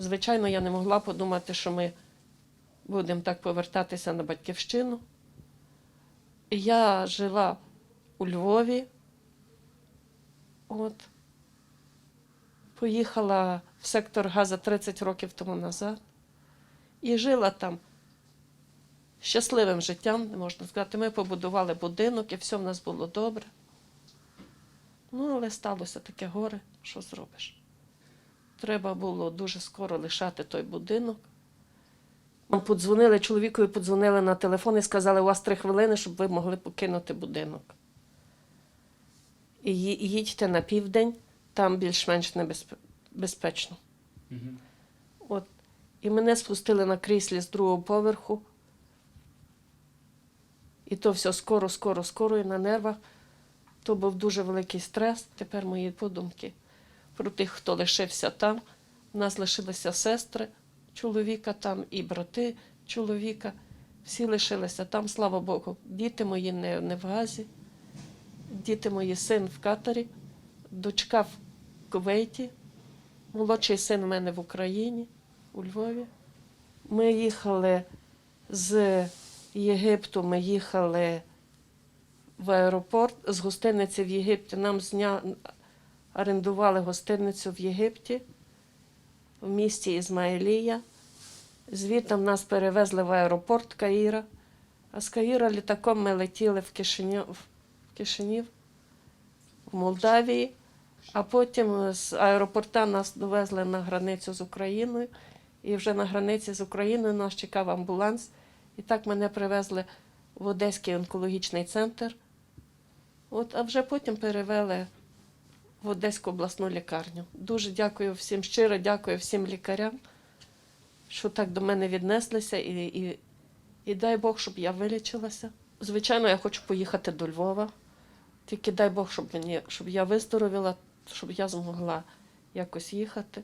Звичайно, я не могла подумати, що ми будемо так повертатися на батьківщину. Я жила у Львові. От. Поїхала в сектор газу 30 років тому назад. І жила там щасливим життям, можна сказати. Ми побудували будинок, і все в нас було добре. Ну, але сталося таке горе, що зробиш. Треба було дуже скоро лишати той будинок. Нам подзвонили, чоловікові подзвонили на телефон і сказали, у вас три хвилини, щоб ви могли покинути будинок. І їдьте на південь, там більш-менш небезпечно. Мгм. От. І мене спустили на кріслі з другого поверху. І то все скоро, скоро, скоро і на нервах. То був дуже великий стрес. Тепер мої подумки про тих, хто лишився там. У нас лишилися сестри чоловіка там і брати чоловіка. Всі лишилися там, слава Богу. Діти мої не, не в Газі, діти мої син в Катарі, дочка в Кувейті, молодший син у мене в Україні, у Львові. Ми їхали з Єгипту, ми їхали в аеропорт з гостиниці в Єгипті. Нам зня... орендували гостиницю в Єгипті, в місті Ізмаїлія. Звідти нас перевезли в аеропорт Каїра. А з Каїра літаком ми летіли в Кишинів, в Кишинів, в Молдавії. А потім з аеропорта нас довезли на границю з Україною. І вже на границі з Україною нас чекав амбуланс. І так мене привезли в Одеський онкологічний центр. От, а вже потім перевели в Одеську обласну лікарню. Дуже дякую всім, щиро дякую всім лікарям, що так до мене віднеслися, і, і, і дай Бог, щоб я вилічилася. Звичайно, я хочу поїхати до Львова. Тільки дай Бог, щоб мені, щоб я виздоровіла, щоб я змогла якось їхати.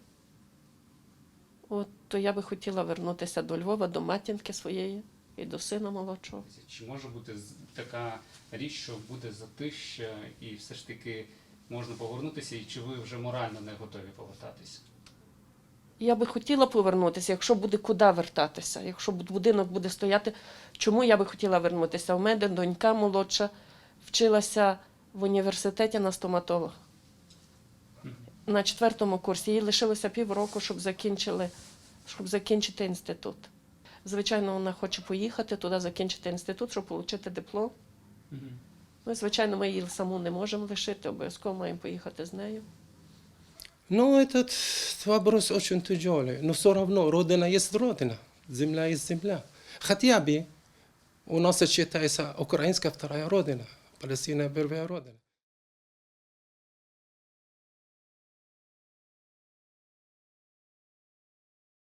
От, то я би хотіла вернутися до Львова, до матінки своєї і до сина молодшого. Чи може бути така річ, що буде затища і все ж таки можна повернутися, і чи ви вже морально не готові повертатися? Я би хотіла повернутися, якщо буде куди вертатися, якщо будинок буде стояти. Чому я би хотіла вернутися? У мене донька молодша вчилася в університеті на стоматолога. На четвертому курсі. Їй лишилося півроку, щоб, закінчили, щоб закінчити інститут. Звичайно, вона хоче поїхати туди, закінчити інститут, щоб отримати диплом. Мгм. Ну, і, звичайно, ми її саму не можемо лишити, обов'язково маємо поїхати з нею. Ну, этот вопрос очень тяжелый. Но все равно родина есть родина, земля есть земля. Хотя бы у нас считается украинская вторая родина, Палестина первая родина.